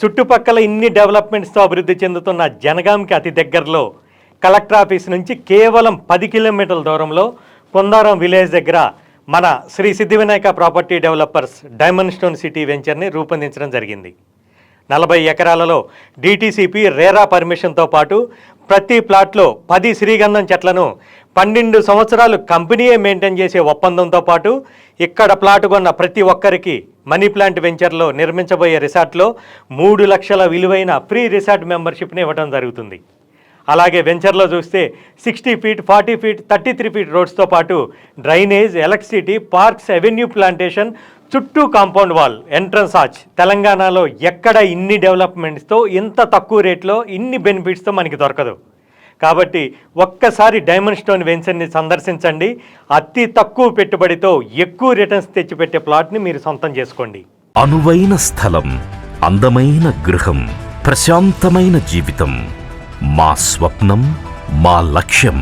చుట్టుపక్కల ఇన్ని డెవలప్మెంట్స్తో అభివృద్ధి చెందుతున్న జనగాంకి అతి దగ్గరలో కలెక్టర్ ఆఫీస్ నుంచి కేవలం పది కిలోమీటర్ల దూరంలో పొందారం విలేజ్ దగ్గర మన Shri Siddhivinayak property developers diamond stone city వెంచర్ని రూపొందించడం జరిగింది. నలభై ఎకరాలలో డీటీసీపీ రేరా పర్మిషన్తో పాటు ప్రతి ప్లాట్లో పది శ్రీగంధం చెట్లను పన్నెండు సంవత్సరాలు కంపెనీయే మెయింటైన్ చేసే ఒప్పందంతో పాటు ఇక్కడ ప్లాట్ కొన్న ప్రతి ఒక్కరికి మనీ ప్లాంట్ వెంచర్లో నిర్మించబోయే రిసార్ట్లో మూడు లక్షల విలువైన ఫ్రీ రిసార్ట్ మెంబర్షిప్ని ఇవ్వడం జరుగుతుంది. అలాగే వెంచర్లో చూస్తే sixty feet forty feet thirty three feet రోడ్స్తో పాటు drainage electricity parks avenue plantation చుట్టూ కాంపౌండ్ వాల్ ఎంట్రన్స్ ఆర్చ్. తెలంగాణలో ఎక్కడ ఇన్ని డెవలప్మెంట్స్తో ఇంత తక్కువ రేట్లో ఇన్ని బెనిఫిట్స్తో మనకి దొరకదు. కాబట్టి ఒక్కసారి డైమండ్ స్టోన్ వెంచర్ని సందర్శించండి. అతి తక్కువ పెట్టుబడితో ఎక్కువ రిటర్న్స్ తెచ్చిపెట్టే ప్లాట్ని మీరు సొంతం చేసుకోండి. అనువైన స్థలం అందమైన గృహం ప్రశాంతమైన జీవితం మా స్వప్నం మా లక్ష్యం.